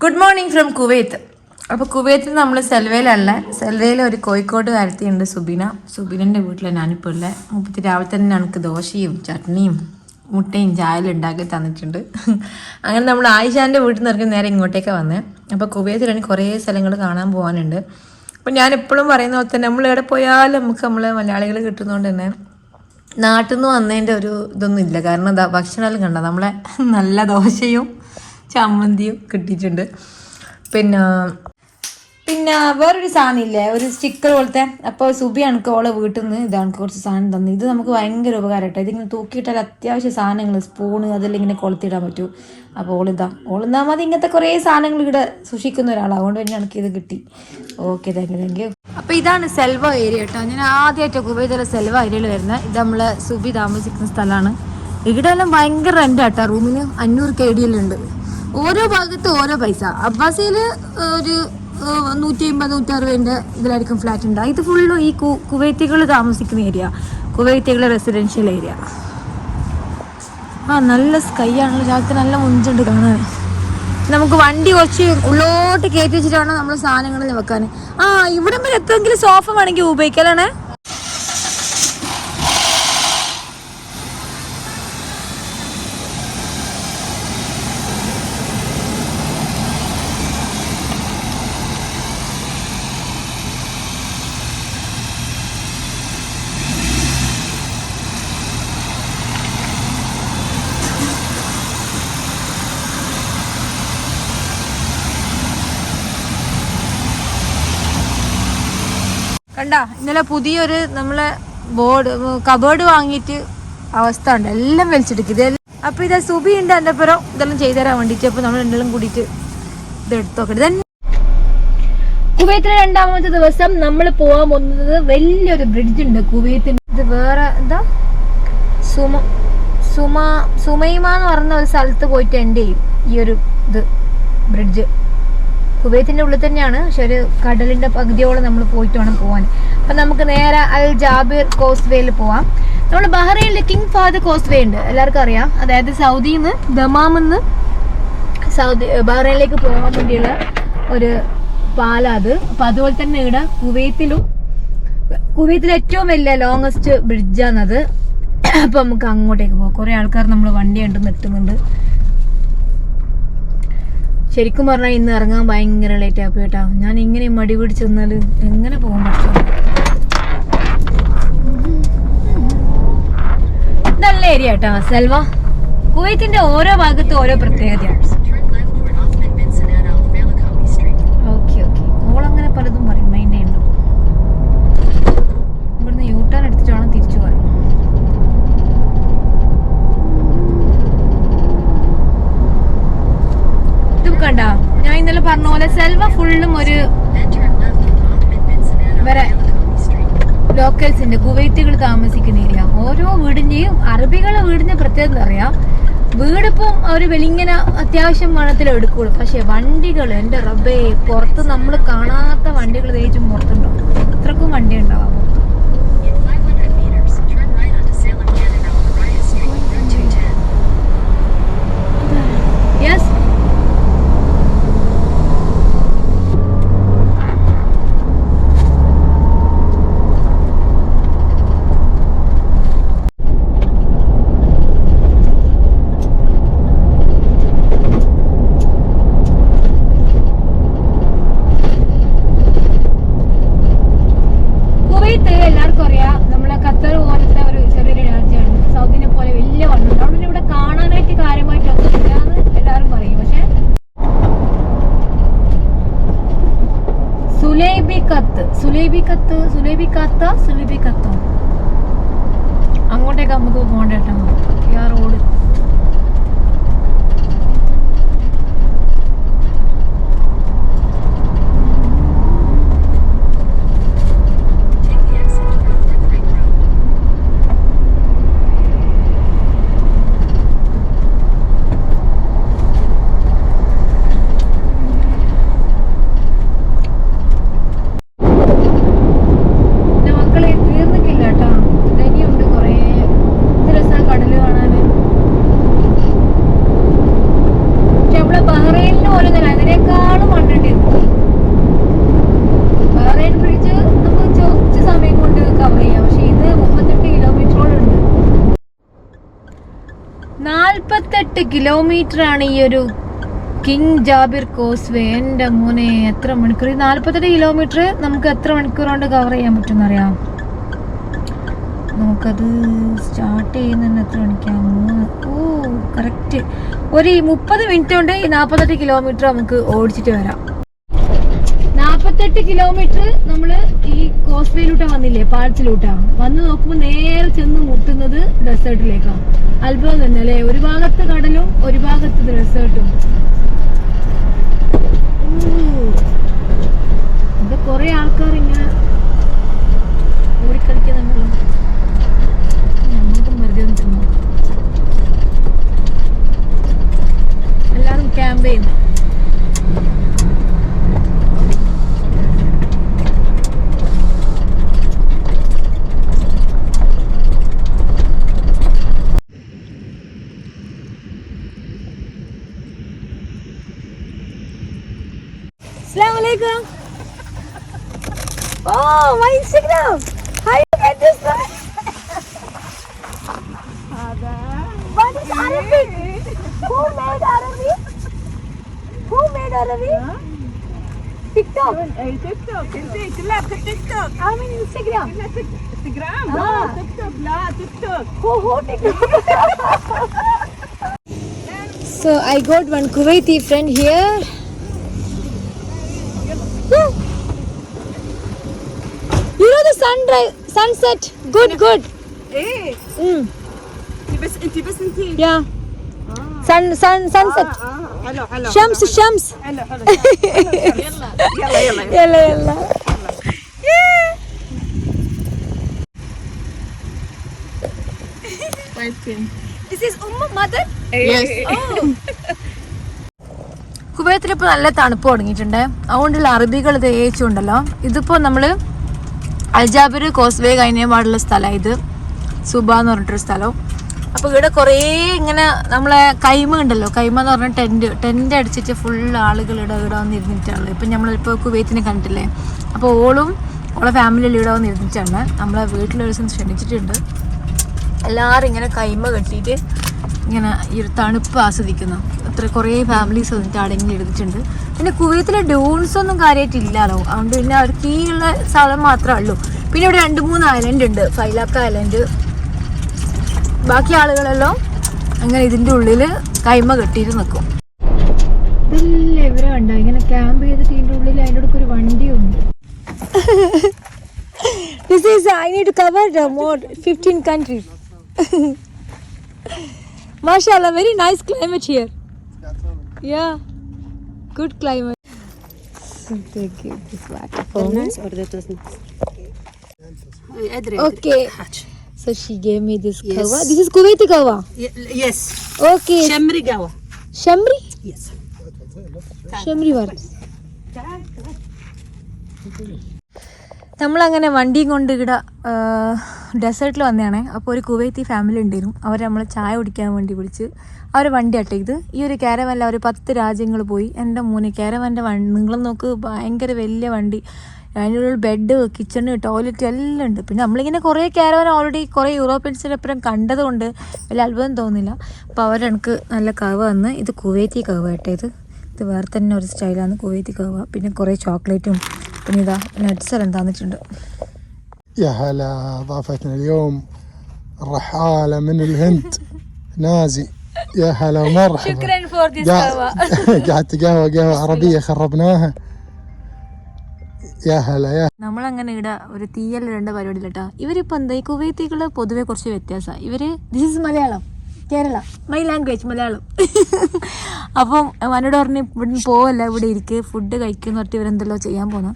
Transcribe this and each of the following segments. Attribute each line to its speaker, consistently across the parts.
Speaker 1: Good morning from Kuwait അപ്പോൾ കുവൈത്തിൽ നമ്മൾ സെൽവയിലല്ല? സെൽവയിൽ ഒരു കോഴിക്കോട് കാര്യത്തിയുണ്ട് സുബിന. സുബിനന്റെ വീട്ടിലാണ് ഞാനിപ്പോൾ ഉള്ളത് മുപ്പത്തി രാവിലെ തന്നെ നമുക്ക് ദോശയും ചട്നിയും മുട്ടയും ചായലും ഉണ്ടാക്കി തന്നിട്ടുണ്ട്. അങ്ങനെ നമ്മൾ ആയിഷാന്റെ വീട്ടിൽ നിന്ന് ഇറങ്ങി നേരെ ഇങ്ങോട്ടേക്ക് വന്നത് അപ്പോൾ കുവൈത്തിലാണ് കുറേ സ്ഥലങ്ങൾ കാണാൻ പോകാനുണ്ട് അപ്പോൾ ഞാൻ എപ്പോഴും പറയുന്ന പോലെ തന്നെ നമ്മൾ എവിടെ പോയാലും നമുക്ക് നമ്മൾ മലയാളികൾ കിട്ടുന്നതുകൊണ്ട് തന്നെ നാട്ടിൽ നിന്ന് വന്നതിന്റെ ഒരു ഇതൊന്നും ഇല്ല. കാരണം ഭക്ഷണമെല്ലാം കണ്ട? നമ്മളെ നല്ല ദോശയും ചമ്മന്തിയും കിട്ടിയിട്ടുണ്ട്. പിന്നെ പിന്നെ വേറൊരു സാധനം ഇല്ലേ ഒരു സ്റ്റിക്കർ പോലത്തെ. അപ്പോൾ സുബി അണക്ക് ഓളെ വീട്ടിൽ നിന്ന് ഇതാണ് കുറച്ച് സാധനം തന്നു. ഇത് നമുക്ക് ഭയങ്കര ഉപകാരം കേട്ടോ. ഇതിങ്ങനെ തൂക്കിയിട്ടാൽ അത്യാവശ്യം സാധനങ്ങൾ സ്പൂണ് അതെല്ലാം ഇങ്ങനെ കൊളുത്തിടാൻ പറ്റൂ. അപ്പോൾ ഓളിതാ ഓളിന്നാ മതി ഇങ്ങനത്തെ കുറേ സാധനങ്ങൾ ഇവിടെ സൂക്ഷിക്കുന്ന ഒരാളാണ് അതുകൊണ്ട് തന്നെ എനിക്ക് ഇത് കിട്ടി. Okay thank you thank you അപ്പോൾ ഇതാണ് സെൽവ ഏരിയ കേട്ടോ. ഞാൻ ആദ്യമായിട്ട് കുവൈത്തിലെ സെൽവ ഏരിയയിൽ വരുന്നത്. ഇത് നമ്മൾ സുബി താമസിക്കുന്ന സ്ഥലമാണ്. ഇവിടെ എല്ലാം ഭയങ്കര റെന്റ് കേട്ടോ. റൂമിന് അഞ്ഞൂറ് കെ ഡി എല്ലാം ഉണ്ട്. ഓരോ ഭാഗത്ത് ഓരോ പൈസ. അബ്ബാസിയിൽ ഒരു നൂറ്റി അമ്പത് നൂറ്റി അറുപതിന്റെ ഇതിലായിരിക്കും ഫ്ലാറ്റ് ഉണ്ടാകുക ഇത് ഫുള്ളും ഈ കുവൈത്തികൾ താമസിക്കുന്ന ഏരിയ കുവൈത്തികൾ റെസിഡൻഷ്യൽ ഏരിയ ആ നല്ല സ്കൈ ആണല്ലോ. രാത്രി നല്ല മുഞ്ചുണ്ട് കാണാൻ. നമുക്ക് വണ്ടി കുറച്ച് ഉള്ളോട്ട് കയറ്റി വെച്ചിട്ട് വേണം നമ്മൾ സാധനങ്ങൾ വെക്കാൻ ആ ഇവിടെ വരെ എത്തുമെങ്കിലും സോഫ വേണമെങ്കിൽ ഉപയോഗിക്കലാണേ? കണ്ട ഇന്നലെ പുതിയൊരു നമ്മളെ ബോർഡ് കബേർഡ് വാങ്ങിയിട്ട് അവസ്ഥ ഉണ്ട്. എല്ലാം വലിച്ചെടുക്കും. ഇതെല്ലാം അപ്പൊ ഇത് സുബി ഉണ്ട് എന്റെ പുറം ഇതെല്ലാം ചെയ്തു തരാൻ വേണ്ടിയിട്ട് അപ്പൊ നമ്മൾ രണ്ടെല്ലാം കൂടിയിട്ട് ഇത് എടുത്തോക്കട്ടെ നോക്കട്ടെ കുവൈത്തിലെ രണ്ടാമത്തെ ദിവസം നമ്മൾ പോകാൻ പോകുന്നത് വലിയൊരു ബ്രിഡ്ജ് ഉണ്ട്. കുവൈത്തിന് ഇത് വേറെ എന്താ? സുമ സുമ സുമൈമ എന്ന് പറഞ്ഞ ഒരു സ്ഥലത്ത് പോയിട്ട് എൻഡ് ചെയ്യും ഈ ഒരു ഇത് ബ്രിഡ്ജ് കുവൈത്തിന്റെ ഉള്ളിൽ തന്നെയാണ് പക്ഷെ ഒരു കടലിന്റെ പകുതിയോളം നമ്മൾ പോയിട്ട് വേണം പോകാൻ അപ്പൊ നമുക്ക് നേരെ അൽ ജാബിർ കോസ്റ്റ് വേയിൽ പോവാം. നമ്മൾ ബഹ്റൈനിൽ കിങ് ഫാദർ കോസ്റ്റ് വേ ഉണ്ട് എല്ലാവർക്കും അറിയാം. അതായത് സൗദിയിൽ നിന്ന് ദമാമെന്ന് സൗദി ബഹ്റൈനിലേക്ക് പോകാൻ വേണ്ടിയുള്ള ഒരു പാലാ അത്. അപ്പൊ അതുപോലെ തന്നെ ഇവിടെ കുവൈത്തിലും കുവൈത്തിലെ ഏറ്റവും വലിയ ലോങ്ങസ്റ്റ് ബ്രിഡ്ജാണത് അപ്പൊ നമുക്ക് അങ്ങോട്ടേക്ക് പോകാം കുറേ ആൾക്കാർ നമ്മൾ വണ്ടി കണ്ട് നിർത്തുന്നുണ്ട് ശരിക്കും പറഞ്ഞാൽ ഇന്ന് ഇറങ്ങാൻ ഭയങ്കര ലേറ്റ് ആപ്പ് കേട്ടോ ഞാൻ ഇങ്ങനെ മടി പിടിച്ച് എങ്ങനെ പോകാൻ പറ്റും? നല്ല ഏരിയ കേട്ടോ സെൽവ. കുവൈത്തിന്റെ ഓരോ ഭാഗത്തും ഓരോ പ്രത്യേകതയാണ്. സെൽവ ഫുള്ളും ഒരു വരെ ലോക്കൽസിന്റെ കുവൈറ്റുകൾ താമസിക്കുന്ന ഏരിയ ഓരോ വീടിന്റെയും അറബികളെ വീടിന്റെ പ്രത്യേകത അറിയാം വീടിപ്പം ഒരു വെളിങ്ങനെ അത്യാവശ്യം വേണത്തിൽ എടുക്കുള്ളൂ. പക്ഷെ വണ്ടികൾ എന്റെ റബ്ബേ പുറത്ത് നമ്മൾ കാണാത്ത വണ്ടികൾ തേച്ചും പുറത്തുണ്ടാവും. ഇത്രക്കും വണ്ടി ഉണ്ടാവാം. Sulebikata, Sulebikata. ബഹ്റൈനിൽ ഓരോന്നല്ല അതിനേക്കാളും മണ്ണുണ്ട് ബഹ്റൈൻ ബ്രിഡ്ജ് നമുക്ക് കുറച്ച് സമയം കവർ ചെയ്യാം. പക്ഷെ ഇത് മുപ്പത്തെട്ട് കിലോമീറ്ററോളം ഉണ്ട്. നാൽപ്പത്തെട്ട് കിലോമീറ്റർ ആണ് ഈ ഒരു കിങ് ജാബിർ കോസ് വേ എന്റെ മോനെ എത്ര മണിക്കൂർ? ഈ നാൽപ്പത്തെട്ട് കിലോമീറ്റർ നമുക്ക് എത്ര മണിക്കൂർ കൊണ്ട് കവർ ചെയ്യാൻ പറ്റും അറിയാം നമുക്കത് സ്റ്റാർട്ട് ചെയ്യുന്നതിന് എത്ര മണിക്കാണ് ഓ കറക്റ്റ് ഒരു മുപ്പത് മിനിറ്റ് കൊണ്ട് ഈ നാൽപ്പത്തെട്ട് കിലോമീറ്റർ നമുക്ക് ഓടിച്ചിട്ട് വരാം. നാൽപ്പത്തെട്ട് കിലോമീറ്റർ നമ്മൾ ഈ കോസ്വേയിലൂട്ട വന്നില്ലേ പാലത്തിലൂട്ടാ വന്ന് നോക്കുമ്പോൾ നേരെ ചെന്ന് മുട്ടുന്നത് ഡെസേർട്ടിലേക്കാണ് അത്ഭുതം തന്നെ അല്ലേ? ഒരു ഭാഗത്ത് കടലും ഒരു ഭാഗത്ത് ഡെസേർട്ടും
Speaker 2: انستغرام
Speaker 1: آه.
Speaker 2: تيك توك لا تيك توك
Speaker 1: Who who TikTok? so I got one Kuwaiti friend here. Yeah. You know the sunrise, sunset. Good, good.
Speaker 2: ايه
Speaker 1: Mm.
Speaker 2: انت بس انت بس انت
Speaker 1: Yeah. Sun, sun, sunset.
Speaker 2: اه حلو حلو
Speaker 1: شمس الشمس.
Speaker 2: حلو حلو يلا يلا يلا
Speaker 1: يلا يلا. This is Umma mother.
Speaker 2: Yes. Oh.
Speaker 1: കുവൈത്തിൽ ഇപ്പോൾ നല്ല തണുപ്പ് തുടങ്ങിയിട്ടുണ്ട്. അതുകൊണ്ടുള്ള അറബികൾ തേച്ചുണ്ടല്ലോ ഇതിപ്പോൾ നമ്മൾ അൽജാബിർ കോസ്വേ കഴിഞ്ഞ പാടുള്ള സ്ഥലമാണ് ഇത്. സുബ എന്ന് പറഞ്ഞിട്ടൊരു സ്ഥലം. അപ്പോൾ ഇവിടെ കുറേ ഇങ്ങനെ നമ്മളെ കൈമ ഉണ്ടല്ലോ. കൈമ എന്ന് പറഞ്ഞ ടെന്റ് ടെന്റ് അടിച്ചിട്ട് ഫുൾ ആളുകൾ ഇവിടെ ഇവിടെ വന്ന് ഇരുന്നിട്ടാണ്. ഇപ്പം നമ്മളിപ്പോൾ കുവൈത്തിനെ കണ്ടില്ലേ അപ്പോൾ ഓളും ഓളെ ഫാമിലിയിൽ ഇവിടെ വന്ന് ഇരുന്നിട്ടാണ്. നമ്മളെ വീട്ടിലൊരു ദിവസം ക്ഷണിച്ചിട്ടുണ്ട്. എല്ലാവരും ഇങ്ങനെ കൈമ കെട്ടിയിട്ട് ഇങ്ങനെ ഈ ഒരു തണുപ്പ് ആസ്വദിക്കുന്നു. അത്ര കുറേ ഫാമിലീസ് വന്നിട്ട് അടങ്ങി എടുത്തിട്ടുണ്ട് പിന്നെ കുവൈത്തിലെ ഡ്യൂൺസ് ഒന്നും കാര്യമായിട്ടില്ലല്ലോ അതുകൊണ്ട് പിന്നെ അവർക്ക് ഈ ഉള്ള സ്ഥലം മാത്രമേ ഉള്ളൂ. പിന്നെ ഇവിടെ രണ്ട് മൂന്ന് ഐലൻഡ് ഉണ്ട്. ഫൈലാക്ക ഐലൻഡ് ബാക്കി ആളുകളെല്ലാം അങ്ങനെ ഇതിന്റെ ഉള്ളിൽ കൈമ കെട്ടിയിട്ട് നിൽക്കും ഇതല്ലേ ഇവരെ കണ്ട. ഇങ്ങനെ ക്യാമ്പ് ചെയ്തിട്ട് ഇതിന്റെ ഉള്ളിൽ അതിന്റെ ഒരു വണ്ടിയുണ്ട്. This is I need to cover the more 15 countries. Mashallah, very nice climate here. Yeah, good climate. Thank you. this water. Oh. Nice
Speaker 2: or that was.
Speaker 1: Okay. So she gave me this yes. kawa. This is Kuwaiti kawa.
Speaker 2: Yes.
Speaker 1: Okay.
Speaker 2: Shamri kawa.
Speaker 1: Shamri.
Speaker 2: Yes.
Speaker 1: Shamri var. നമ്മളങ്ങനെ വണ്ടിയും കൊണ്ട് ഇവിടെ ഡെസേർട്ടിൽ വന്നതാണേ. അപ്പോൾ ഒരു Kuwaiti family ഉണ്ടായിരുന്നു. അവർ നമ്മൾ ചായ കുടിക്കാൻ വേണ്ടി വിളിച്ച് അവർ വണ്ടി അട്ട ഇത് ഈ ഒരു കാരവനിൽ അവർ പത്ത് രാജ്യങ്ങൾ പോയി. എന്റെ മൂന്ന് കാരവന്റെ വണ്ടി നിങ്ങളും നോക്ക് ഭയങ്കര വലിയ വണ്ടി. അതിനുള്ള ബെഡ് കിച്ചണ് ടോയ്ലറ്റ് എല്ലാം ഉണ്ട്. പിന്നെ നമ്മളിങ്ങനെ കുറേ കാരവൻ ഓൾറെഡി കുറേ യൂറോപ്യൻസിനപ്പുറം കണ്ടതുകൊണ്ട് വലിയ അത്ഭുതം തോന്നില്ല അപ്പോൾ അവരെനിക്ക് നല്ല കവ് വന്ന് ഇത് കുവൈത്തി കവ് കേട്ടോ ഇത് ഇത് വേറെ തന്നെ ഒരു സ്റ്റൈലാണ് കുവൈത്തി കവ. പിന്നെ കുറേ ചോക്ലേറ്റും പിന്നെ ഇതാ നട്ട്സ് എല്ലാം തന്നിട്ടുണ്ട്
Speaker 3: يا هلا ضافتنا اليوم الرحالة من الهند نازي يا هلا ومرحبا
Speaker 1: ഫോർ ദിസ്
Speaker 3: قاعد قاعد قهوة قهوة عربية خربناها يا هلا يا
Speaker 1: നമ്മളങ്ങനെ ഇവിടെ ഒരു തീയൽ രണ്ട് പരിപാടി കേട്ടോ ഇവരിപ്പോൾ എന്താ ഈ കുവൈത്തികൾ പൊതുവെ കുറച്ച് വ്യത്യാസമാണ് ഇവര് this is Malayalam Kerala my language Malayalam അപ്പം മനോട് പറഞ്ഞ് ഇവിടുന്ന് പോവല്ല ഇവിടെ ഇരിക്ക് ഫുഡ് കഴിക്കുന്ന പറഞ്ഞിട്ട് ഇവരെന്തല്ലോ ചെയ്യാൻ പോകുന്നു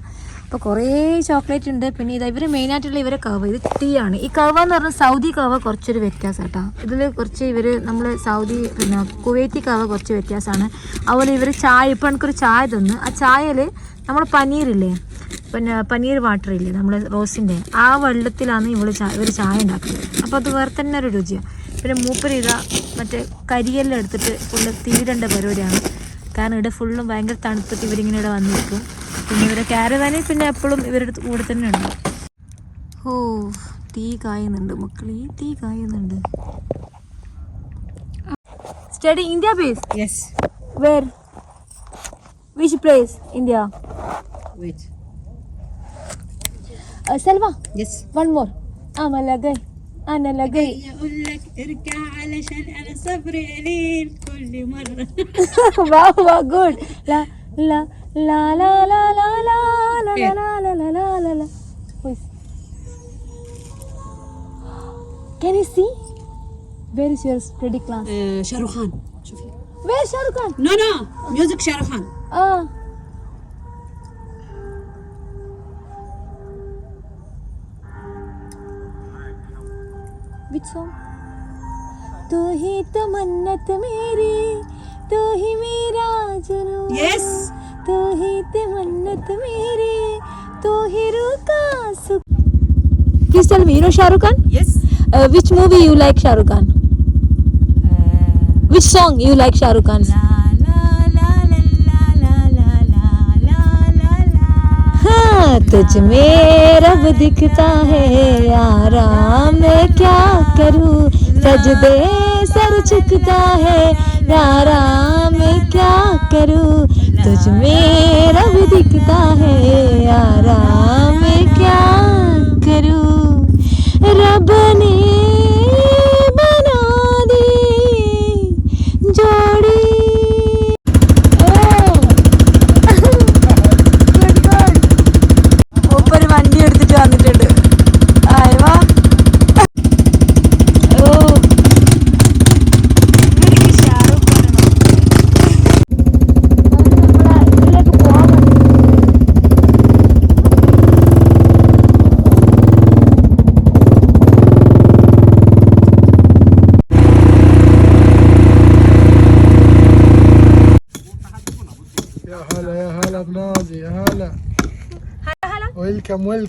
Speaker 1: അപ്പോൾ കുറേ ചോക്ലേറ്റ് ഉണ്ട്. പിന്നെ ഇത് ഇവർ മെയിനായിട്ടുള്ള ഇവരെ കവ. ഇത് ടീ ആണ്. ഈ കവ എന്ന് പറഞ്ഞാൽ സൗദി കവ കുറച്ചൊരു വ്യത്യാസം കേട്ടോ ഇതിൽ കുറച്ച് ഇവർ നമ്മൾ സൗദി പിന്നെ കുവൈത്തി കവ കുറച്ച് വ്യത്യാസമാണ്. അതുപോലെ ഇവർ ചായ ഇപ്പം എനിക്കൊരു ചായ തന്നു. ആ ചായയിൽ നമ്മൾ പനീറില്ലേ? പിന്നെ പനീർ വാട്ടർ ഇല്ലേ? നമ്മൾ റോസിന്റെ ആ വെള്ളത്തിലാണ് ഇവൾ ചായ ഇവർ ചായ ഉണ്ടാക്കുന്നത്. അപ്പോൾ അത് വേറെ തന്നെ ഒരു രുചിയാണ് പിന്നെ മൂപ്പര് ഇതാ മറ്റേ കരിയെല്ലാം എടുത്തിട്ട് ഫുള്ള് തീരേണ്ട പരിപാടിയാണ്. കാരണം ഇവിടെ ഫുള്ളും ഭയങ്കര തണുത്തിട്ട് ഇവരിങ്ങനെ ഇവിടെ വന്നിരിക്കും. പിന്നെ ഇവരെ ക്യാരവാനിൽ പിന്നെ എപ്പോഴും ഇവരുടെ കൂടെ തന്നെ ഉണ്ട് ഓ തീ കായുന്നുണ്ട് മക്കളെ തീ കായുന്നുണ്ട് study India base
Speaker 2: Yes.
Speaker 1: Where which place India
Speaker 2: Wait.
Speaker 1: Selva
Speaker 2: Yes.
Speaker 1: One more ആ മലഗൈ ആ നലഗൈ
Speaker 2: اقول لك ارجع علشان انا صبري قليل كل مره
Speaker 1: വാ വാ ഗുഡ് ലാ La la la la লা la la la la la la লা Can you see? Where is your study class?
Speaker 2: Eh, uh, Shahrukh Khan.
Speaker 1: Where Shahrukh Khan?
Speaker 2: No no, music Shahrukh Khan.
Speaker 1: آه. Which song? तू ही तो मन्नत मेरी तू ही मेरा जुनून
Speaker 2: yes
Speaker 1: तो ही ते मन्नत मेरी तो ही रुका सुख किस चल hero Shahrukh Khan yes which movie you like Shahrukh Khan which song you like Shahrukh Khan तुझ में रब दिखता है यारा मैं क्या करूँ सजदे सर चुकता है यारा मैं क्या करूँ तुझ में रब दिखता है आराम क्या?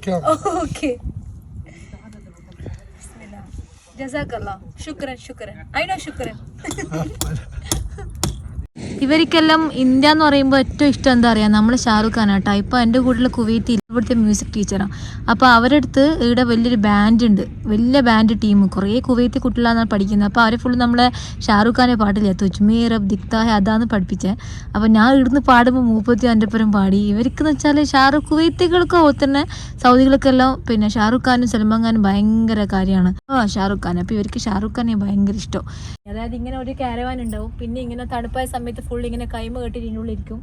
Speaker 3: കഴിക്കാം
Speaker 1: ഓക്കെ. ഇവർക്കെല്ലാം ഇന്ത്യ എന്ന് പറയുമ്പോൾ ഏറ്റവും ഇഷ്ടം എന്താ പറയാ നമ്മൾ ഷാറുഖ് ഖാനാട്ടാ ഇപ്പൊ എന്റെ എന്റെ കുവൈത്തി ഇവിടുത്തെ മ്യൂസിക് ടീച്ചറാണ് അപ്പോൾ അവരുടെ അടുത്ത് ഇവിടെ വലിയൊരു ബാൻഡ് ഉണ്ട്. വലിയ ബാൻഡ് ടീം കുറേ കുവൈത്തി കുട്ടികളാണ് പഠിക്കുന്നത്. അപ്പോൾ അവരെ ഫുള്ള് നമ്മളെ ഷാറുഖ് ഖാനെ പാട്ടില്ല? തുജ്മീർ ദിക്താഹെ അതാണ് പഠിപ്പിച്ചത് അപ്പോൾ ഞാൻ ഇവിടുന്ന് പാടുമ്പോൾ മൂപ്പത്തി അന്റെപ്പുരം പാടി. ഇവർക്കെന്ന് വെച്ചാൽ ഷാറുഖ് കുവൈത്തികൾക്ക് തന്നെ സൗദികൾക്കെല്ലാം പിന്നെ ഷാറുഖ് ഖാനും സൽമാൻ ഖാനും ഭയങ്കര കാര്യമാണ്. ആ ഷാറുഖ് ഖാൻ അപ്പോൾ ഇവർക്ക് ഷാറുഖ് ഖാനെ ഭയങ്കര ഇഷ്ടം. അതായത് ഇങ്ങനെ ഒരു കാരവാൻ ഉണ്ടാവും. പിന്നെ ഇങ്ങനെ തണുപ്പായ സമയത്ത് ഫുൾ ഇങ്ങനെ കൈമ കെട്ടി ഇതിനുള്ളിരിക്കും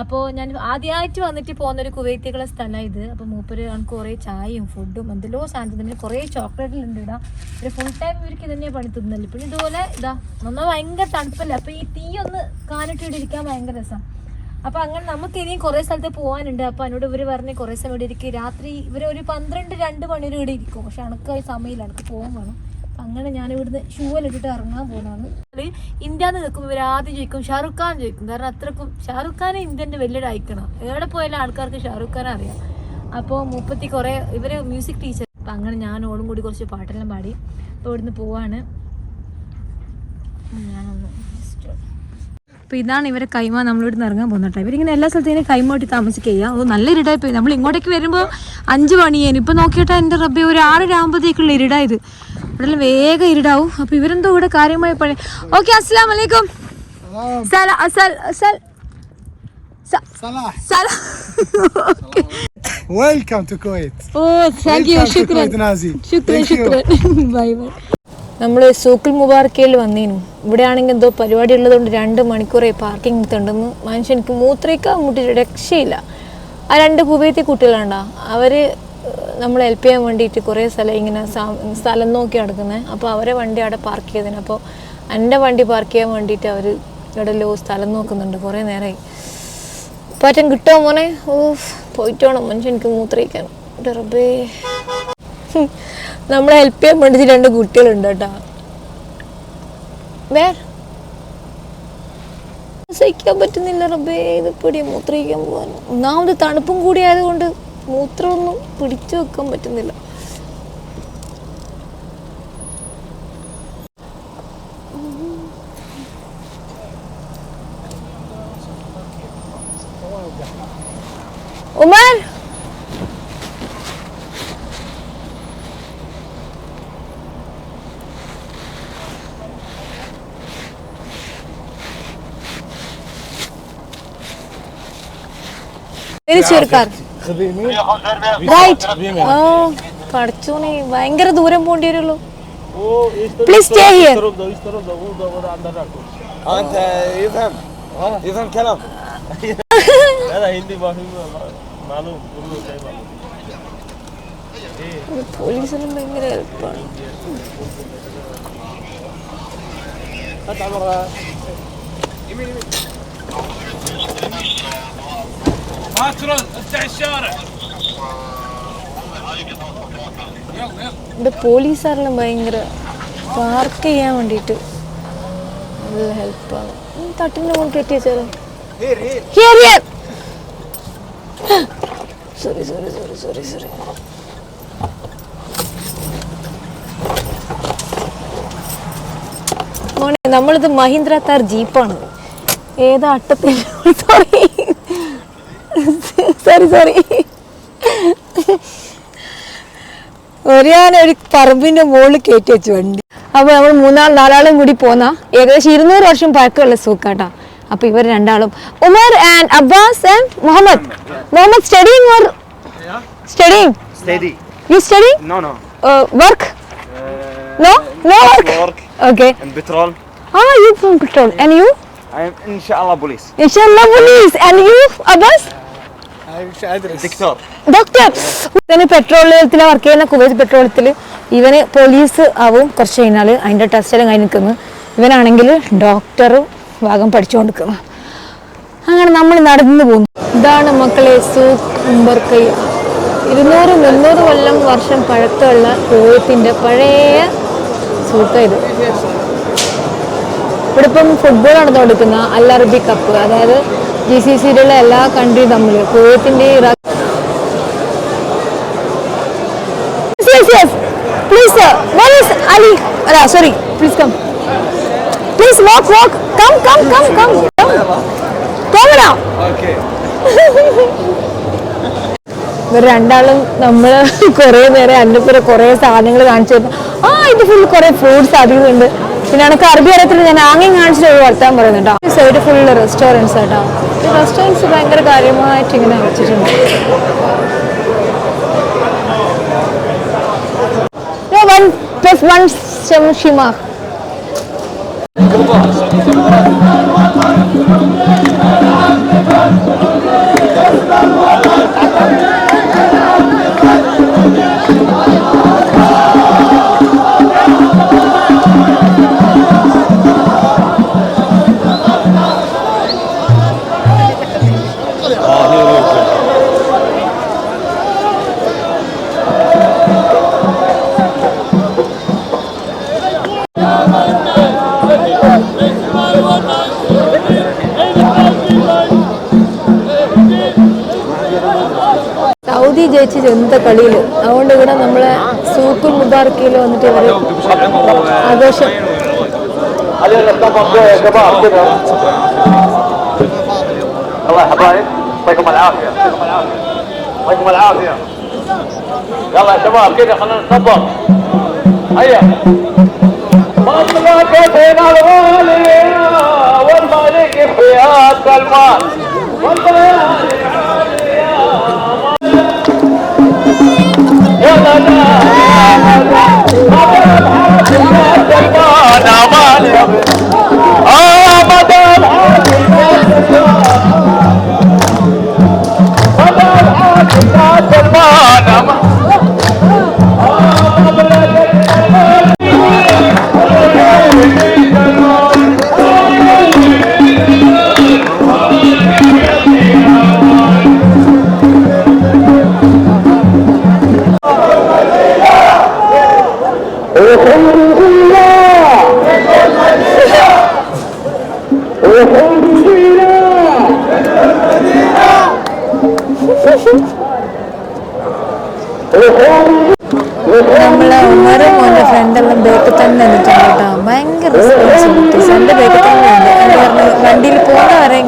Speaker 1: അപ്പോൾ ഞാൻ ആദ്യമായിട്ട് വന്നിട്ട് പോകുന്ന ഒരു കുവൈത്തികളെ സ്ഥലമാണ് ഇത്. അപ്പോൾ മൂപ്പര് കുറേ ചായയും ഫുഡും എന്തെല്ലോ സാധനത്തിന് കുറേ ചോക്ലേറ്റിൽ ഉണ്ട് ഇടാം. ഒരു ഫുൾ ടൈം ഇവർക്ക് ഇതന്നെ പണി തിന്നൽ പിന്നെ ഇതുപോലെ ഇതാ നമ്മൾ ഭയങ്കര തണുപ്പല്ലേ? അപ്പോൾ ഈ തീ ഒന്ന് കാനിട്ട് ഇരിക്കാൻ ഭയങ്കര രസം. അപ്പോൾ അങ്ങനെ നമുക്ക് ഇനിയും കുറേ സ്ഥലത്ത് പോകാനുണ്ട് അപ്പോൾ എന്നോട് ഇവർ പറഞ്ഞ് കുറേ സമയം ഇവിടെ ഇരിക്കും. രാത്രി ഇവർ ഒരു പന്ത്രണ്ട് രണ്ട് മണി വരെ ഇവിടെ ഇരിക്കും. പക്ഷെ അണക്ക് സമയമില്ല. അണക്ക് പോകാൻ വേണം. അങ്ങനെ ഞാൻ ഇവിടുന്ന് ഷൂവെല്ലാം ഇറങ്ങാൻ പോകുന്നതാണ് ഇന്ത്യ എന്ന് നിൽക്കുമ്പോൾ ഇവർ ആദ്യം ചോദിക്കും ഷാറുഖ് ഖാൻ ചോദിക്കും. കാരണം അത്രക്കും ഷാറുഖ് ഖാൻ ഇന്ത്യന്റെ വലിയൊരു ഐക്കണം. എവിടെ പോയാലും ആൾക്കാർക്ക് ഷാറുഖ് ഖാൻ അറിയാം. അപ്പോൾ മുപ്പത്തി കുറേ ഇവർ മ്യൂസിക് ടീച്ചർ അപ്പം അങ്ങനെ ഞാൻ ഓടും കൂടി കുറച്ച് പാട്ടെല്ലാം പാടി. അപ്പോൾ ഇവിടുന്ന് പോവാണ്. ഞാനൊന്ന് അപ്പോൾ ഇതാണ് ഇവരെ കൈമ നമ്മളിവിടുന്ന് ഇറങ്ങാൻ പോകുന്നത് കേട്ടോ. ഇവരിങ്ങനെ എല്ലാ സ്ഥലത്തേനും കൈമോട്ടി താമസിക്കുക ഓ നല്ല ഇരുടായി പോയി നമ്മൾ ഇങ്ങോട്ടേക്ക് വരുമ്പോൾ അഞ്ച് മണിയേന്. ഇപ്പം നോക്കിയിട്ട് എന്റെ റബ്ബി ഒരു ആറര ആകുമ്പോഴത്തേക്കുള്ള ഇരുടായത് ഇവിടെ വേഗം ഇരുടാവും. അപ്പൊ ഇവരെന്തോ ഇവിടെ കാര്യമായി പഴയ ഓക്കെ അസ്സാം വലൈക്കും
Speaker 3: welcome to Kuwait
Speaker 1: oh bye bye നമ്മൾ മുബാർക്കയിൽ വന്നേനു. ഇവിടെ ആണെങ്കിൽ എന്തോ പരിപാടി ഉള്ളതുകൊണ്ട് രണ്ട് മണിക്കൂറേ പാർക്കിംഗ് തണ്ടെന്ന് മനുഷ്യൻ എനിക്ക് മൂത്രയ്ക്കാൻ മുട്ടിട്ട് രക്ഷയില്ല. ആ രണ്ട് കുവൈത്തി കുട്ടികളാണ്ടാ. അവർ നമ്മൾ ഹെൽപ്പ് ചെയ്യാൻ വേണ്ടിയിട്ട് കുറേ സ്ഥലം ഇങ്ങനെ സ്ഥലം നോക്കി നടക്കുന്നത് അപ്പോൾ അവരെ വണ്ടി അവിടെ പാർക്ക് ചെയ്തതിന് അപ്പോൾ എന്റെ വണ്ടി പാർക്ക് ചെയ്യാൻ വേണ്ടിയിട്ട് അവർ ഇവിടെ ലോ സ്ഥലം നോക്കുന്നുണ്ട്. കുറേ നേരമായി പറ്റം കിട്ടുമോ മോനെ? ഓ പോയിട്ടോണം മനുഷ്യൻ എനിക്ക് മൂത്രയിക്കാൻ. ഡെറബേ. നമ്മളെ ഹെൽപ്പ് ചെയ്യാൻ വേണ്ടിയിട്ട് രണ്ട് കുട്ടികളുണ്ട് കേട്ടോ. വേർ സഹിക്കാൻ പറ്റുന്നില്ല റബ്ബേ. ഇത് പിടി മൂത്രയിക്കാൻ പോകാൻ ഒന്നാമത് തണുപ്പും കൂടി ആയതുകൊണ്ട് മൂത്രമൊന്നും പിടിച്ചു വെക്കാൻ പറ്റുന്നില്ല. ഉമർ! പഠിച്ചോനെ ഭയങ്കര ദൂരം പോണ്ടി വരുള്ളൂ പ്ലീസ് സ്റ്റേ ഹിയർ പോലീസിനും ഭയങ്കര ഹെൽപ്പാണ് ഇമി ഇമി
Speaker 4: ما ترد افتح الشارع
Speaker 1: ഇവിടെ പോലീസുകാരെല്ലാം ഭയങ്കര പാർക്ക് ചെയ്യാൻ വേണ്ടിയിട്ട് നല്ല ഹെൽപ്പാണ് തട്ടിൻ്റെ മുകളിൽ കെട്ടി വെച്ചാലോ here here sorry sorry sorry sorry sorry മോനെ നമ്മളിത് മഹീന്ദ്ര താർ ജീപ്പാണ് ഏതാ അട്ടത്തിൽ സോറി സോറി സോറി ഒരു ഒരു പറമ്പിന്റെ മുകളിൽ കയറ്റി വെച്ചു വണ്ടി. അപ്പോൾ നമ്മൾ മൂന്നാൾ നാലാളും കൂടി പോന്ന. ഏകദേശം ഇരുന്നൂറ് വർഷം പഴക്കമുള്ള സൂക്കാട്ടാ. അപ്പോൾ ഇവർ രണ്ടാളും. Umar and Abbas and Muhammad. Muhammad studying or studying
Speaker 5: you
Speaker 1: study work
Speaker 5: no no work okay
Speaker 1: ah you from petrol and you
Speaker 5: ഇൻഷാ am inshallah
Speaker 1: ഇൻഷാ Inshallah police. And you
Speaker 5: Abbas
Speaker 1: doctor ഇവന് പെട്രോളിയത്തിൽ വർക്ക് ചെയ്യുന്ന Kuwait പെട്രോളിയത്തിൽ ഇവന് police ആവും കുറച്ച് കഴിഞ്ഞാൽ അതിന്റെ ടെസ്റ്റെല്ലാം കഴിഞ്ഞ് നിൽക്കുന്നു ഇവനാണെങ്കിൽ ഡോക്ടർ ഭാഗം പഠിച്ചുകൊണ്ടിരിക്കുന്നു അങ്ങനെ നമ്മൾ നടന്നു പോകുന്നു. ഇതാണ് മക്കളെ സൂക്കുംബർക്കൈ ഇരുന്നൂറ് മുന്നൂറ് കൊല്ലം വർഷം പഴക്കമുള്ള കുവൈത്തിന്റെ പഴയ സൂക്ക ഇത് ഇവിടെ ഇപ്പം ഫുട്ബോൾ നടന്നുകൊടുക്കുന്ന അൽ അറബി കപ്പ് അതായത് ജി സി സിയിലുള്ള എല്ലാ കൺട്രി തമ്മിൽ കുവൈത്തിന്റെ Iraq yes, yes. Please, sir. Where is Ali? Ah, come come come come now.
Speaker 5: okay.
Speaker 1: ഇവർ രണ്ടാളും നമ്മൾ കുറേ നേരം എന്റെ പേരെ കുറേ സാധനങ്ങൾ കാണിച്ചു ആ ഇത് ഫുൾ കുറേ ഫ്രൂട്ട്സ് അധികമുണ്ട് പിന്നെ എനിക്ക് അറബി അറിയത്തില്ല. ഞാൻ ആംഗ്യം കാണിച്ചിട്ട് ഒരു വർത്താൻ പറയുന്നുണ്ടോ സൈഡ് ഫുള്ള് റെസ്റ്റോറന്റ്സ് ആട്ടോ ഈ റെസ്റ്റോറന്റ്സ് ഭയങ്കര കാര്യമായിട്ട് ഇങ്ങനെ വെച്ചിട്ടുണ്ട്. One one one one Saudi ജയിച്ച് ചെന്ത കളിയിൽ അതുകൊണ്ട് ഇവിടെ നമ്മളെ സൂക്കുൽ മുബാർക്കിയിൽ വന്നിട്ട് ഇവര് ആഘോഷം
Speaker 5: الله يا حبايب يعطيكم العافية. يعطيكم العافية. يعطيكم العافيه يلا يا شباب كذا خلينا نتنظف هيا. مملكة الغالية والملك فيها سلمان والليالي
Speaker 1: ഫ്രണ്ടെല്ലാം ബേക്കിൽ തന്നെ നിന്നിട്ടുണ്ട് കേട്ടോ. ഭയങ്കര റെസ്പോൺസിബിലിറ്റീസ് എന്റെ ബേക്കിൽ തന്നെ. ഉണ്ട് എന്ന് പറഞ്ഞ് വണ്ടിയിൽ പോകുന്ന വരെ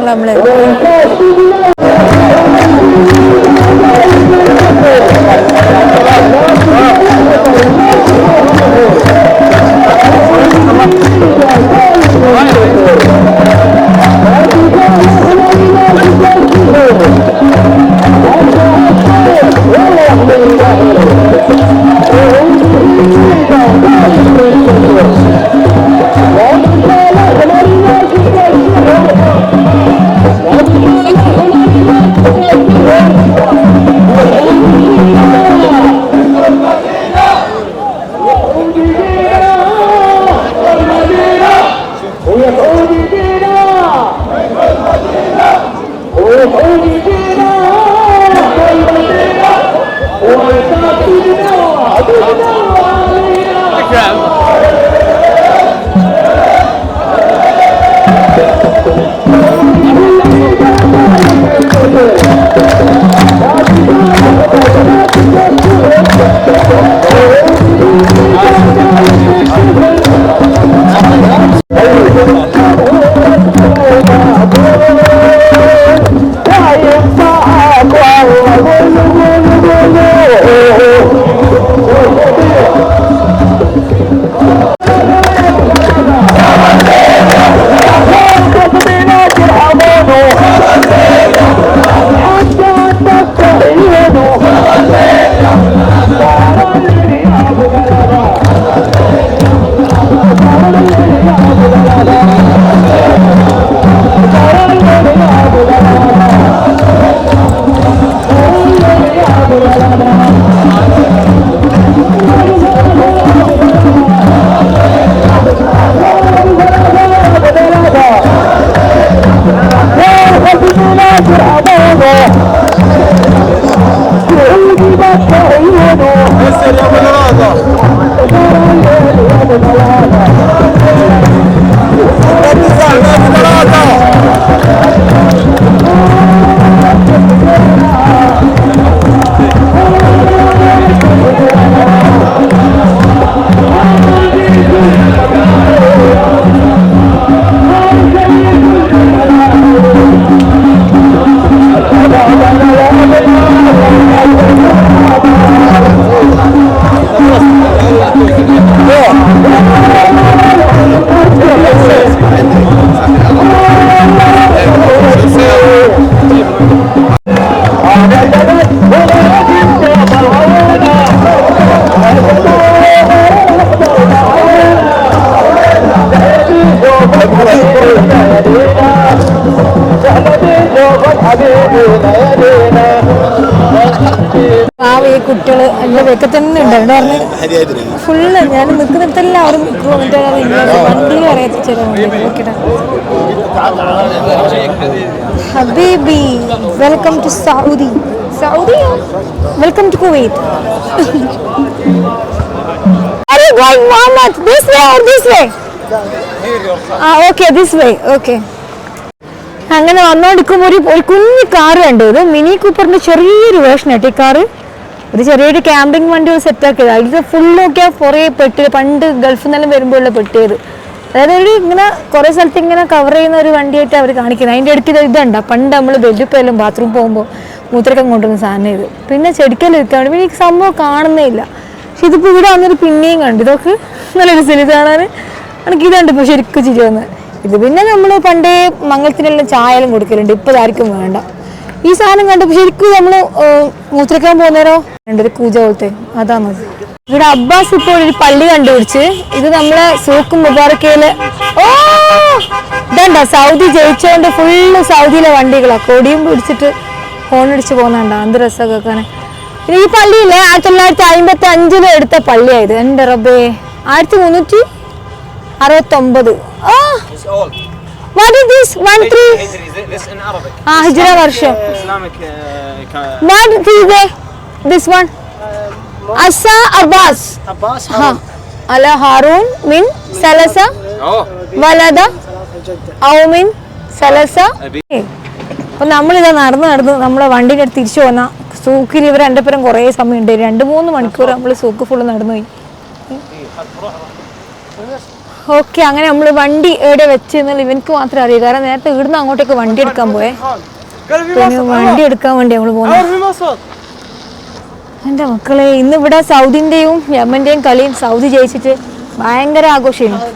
Speaker 1: തന്നെ ഉണ്ട് അവിടെ പറഞ്ഞ് ഫുള്ള് ഞാൻ നിൽക്കുന്നിടത്തെല്ലാം അവർ നിൽക്കും എന്നിട്ട് ഹബീബി welcome to Saudi Saudi welcome to Kuwait Are you going Mohammed this way or this way? Ah, okay, this way. Okay. അങ്ങനെ വന്നോണ്ടിരിക്കുമ്പോൾ ഒരു ഒരു കുഞ്ഞു കാറ് കണ്ടു. ഇത് മിനി കൂപ്പറിന്റെ ചെറിയൊരു വേർഷൻ ആയിട്ട് ഈ കാറ് ഒരു ചെറിയൊരു ക്യാമ്പിംഗ് വണ്ടി സെറ്റ് ആക്കിയത്. അതിൽ ഫുൾ നോക്കിയാൽ കുറേ പെട്ടി പണ്ട് ഗൾഫിൽ നിന്നെല്ലാം വരുമ്പോഴുള്ള പെട്ടിയത് അതായത് ഒരു ഇങ്ങനെ കുറേ സ്ഥലത്ത് ഇങ്ങനെ കവർ ചെയ്യുന്ന ഒരു വണ്ടിയായിട്ട് അവർ കാണിക്കുന്നത്. അതിന്റെ അടുത്ത് ഇതുണ്ട്. പണ്ട് നമ്മൾ ബെല്ലിപ്പോയാലും ബാത്റൂം പോകുമ്പോൾ മൂത്രക്കം കൊണ്ടുവന്ന സാധനം ഇത്. പിന്നെ ചെടിക്കൽ ഇരിക്കാൻ പിന്നെ ഈ സംഭവം കാണുന്നേ ഇല്ല. പക്ഷെ ഇതിപ്പോൾ ഇവിടെ വന്നൊരു പിന്നെയും കണ്ടു. ഇതൊക്കെ നല്ലൊരു സിനിമ കാണാൻ എനിക്ക് ഇതുണ്ട്. ഇപ്പോൾ ശരിക്കും ചിരി വന്നത് ഇത് പിന്നെ നമ്മൾ പണ്ടേ മംഗളത്തിനെല്ലാം എല്ലാം കൊടുക്കലുണ്ട്. ഇപ്പോൾ ആർക്കും വേണ്ട. ഈ സാധനം കണ്ടപ്പോൾ ശരിക്കും നമ്മൾ മൂത്രക്കാൻ പോകുന്നേരോ? ഒരു കൂജ പോലത്തെ അതാണ്. ഇവിടെ അബ്ബാസ് ഇപ്പോൾ ഒരു പള്ളി കണ്ടുപിടിച്ച് ഇത് നമ്മളെ സൂക്കും മുബാറക്കയിൽ ഓ! ഇതണ്ട സൗദി ജയിച്ചോണ്ട് ഫുള്ള് സൗദിയിലെ വണ്ടികളാ കൊടിയും പിടിച്ചിട്ട് ഫോൺ അടിച്ച് പോകുന്നുണ്ടോ എന്ത് രസമൊക്കെ കാണാൻ ഈ പള്ളിയില്ലേ ആയിരത്തി തൊള്ളായിരത്തി അമ്പത്തി അഞ്ചിൽ എടുത്ത പള്ളിയായത് എന്റെ റബ്ബേ ആയിരത്തി മുന്നൂറ്റി അറുപത്തൊമ്പത്. ആ! What is this one three
Speaker 4: This in Arabic.
Speaker 1: ആ ഹിജ്റ വർഷം
Speaker 4: Islamic uh, ca-
Speaker 1: what is this one അസ അബ്ബാസ്
Speaker 3: عباس
Speaker 1: ها അല ഹാറൂൻ മിൻ സലസ
Speaker 4: Oh.
Speaker 1: വലദ ഔ മിൻ സലസ
Speaker 4: أبي.
Speaker 1: അപ്പൊ നമ്മളിതാ നടന്ന് നടന്ന് നമ്മളെ വണ്ടിൻ്റെ അടുത്ത് തിരിച്ചു വന്ന സൂക്കിൽ ഇവർ എൻ്റെ പേരും കുറേ സമയം ഉണ്ട് രണ്ട് മൂന്ന് മണിക്കൂർ നമ്മൾ സൂക്ക് ഫുള്ള് നടന്നു പോയി ഓക്കെ അങ്ങനെ നമ്മൾ വണ്ടി എവിടെ വെച്ച് എന്നുള്ള ഇവനക്ക് മാത്രമേ അറിയൂ. കാരണം നേരത്തെ ഇവിടുന്ന് അങ്ങോട്ടേക്ക് വണ്ടി എടുക്കാൻ പോയേ. വണ്ടി എടുക്കാൻ വേണ്ടി നമ്മൾ പോകുന്നത് എന്റെ മക്കളെ ഇന്ന് ഇവിടെ സൗദിന്റെയും യമന്റെയും കളിയും സൗദി ജയിച്ചിട്ട് ഭയങ്കര ആഘോഷമാണ്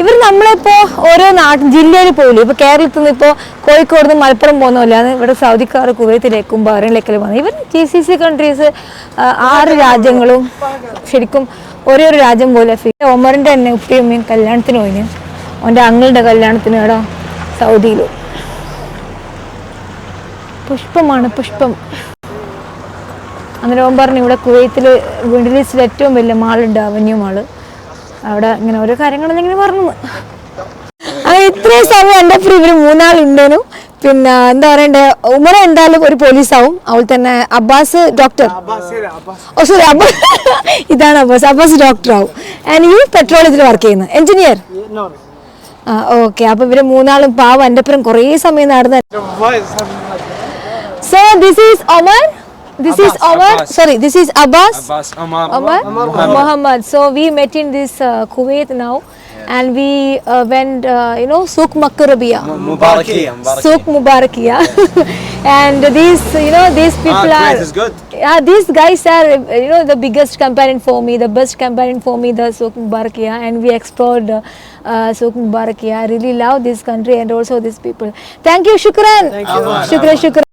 Speaker 1: ഇവർ നമ്മളിപ്പോ ഓരോ നാട്ടിൽ ജില്ലയിൽ പോയില്ലേ? ഇപ്പൊ കേരളത്തിൽ നിന്ന് ഇപ്പോ കോഴിക്കോട് നിന്ന് മലപ്പുറം പോകുന്നില്ലാന്ന് ഇവിടെ സൗദിക്കാർ കുവൈത്തിലേക്കും ബഹ്റൈനിലേക്കെല്ലാം പോകുന്നത്. ഇവർ ജി സി സി കൺട്രീസ് ആറ് രാജ്യങ്ങളും ശരിക്കും ഒരേ ഒരു രാജ്യം പോലെ ഒമറിന്റെ തന്നെ ഉപ്പയും ഉമ്മയും കല്യാണത്തിന് പോയിന്. അവന്റെ അങ്ങളുടെ കല്യാണത്തിന് കേടോ സൗദിയിൽ പുഷ്പമാണ് പുഷ്പം. അന്നേരം ഓൻ പറഞ്ഞു ഇവിടെ കുവൈത്തിൽ മിഡിൽ ഈസ്റ്റിൽ ഏറ്റവും വലിയ മാളുണ്ട് അവന്യൂ മാൾ. അവിടെ ഇങ്ങനെ ഓരോ കാര്യങ്ങളെന്നിങ്ങനെ പറഞ്ഞു. അങ്ങനെ ഇത്രയും സമയം എന്റെ ഫ്രീ ഇവർ മൂന്നാളുണ്ടേനു. പിന്നെ എന്താ പറയണ്ടേ ഉമർ എന്തായാലും ഒരു പോലീസാവും. അവൾ തന്നെ Abbas doctor oh sorry Abbas. ഇതാണ് അബ്ബാസ്. അബ്ബാസ് ഡോക്ടർ ആവും. ആൻഡ് പെട്രോളിൽ പെട്രോളത്തിൽ വർക്ക് ചെയ്യുന്നു. എഞ്ചിനീയർ ആ ഓക്കെ അപ്പൊ ഇവർ മൂന്നാളും പാവം എന്റെ അപ്പുറം കുറേ സമയം നടന്ന so this is Omar this is Omar. Sorry, this is Abbas.
Speaker 4: Abbas Omar.
Speaker 1: Omar. Muhammad. So we met in this uh, Kuwait now, and we uh, went, uh, you know, Souk Makarabia.
Speaker 4: Mubarakia.
Speaker 1: Souk Mubarakia. and these, you know, these people
Speaker 4: Ah,
Speaker 1: are.
Speaker 4: Kuwait is good.
Speaker 1: Yeah, these guys are, you know, the biggest companion for me, the best companion for me, the Souk Mubarakia, and we explored uh, uh, Souk Mubarakia. I really love this country and also these people. Thank you, Shukran. Thank you. Shukran, Shukran.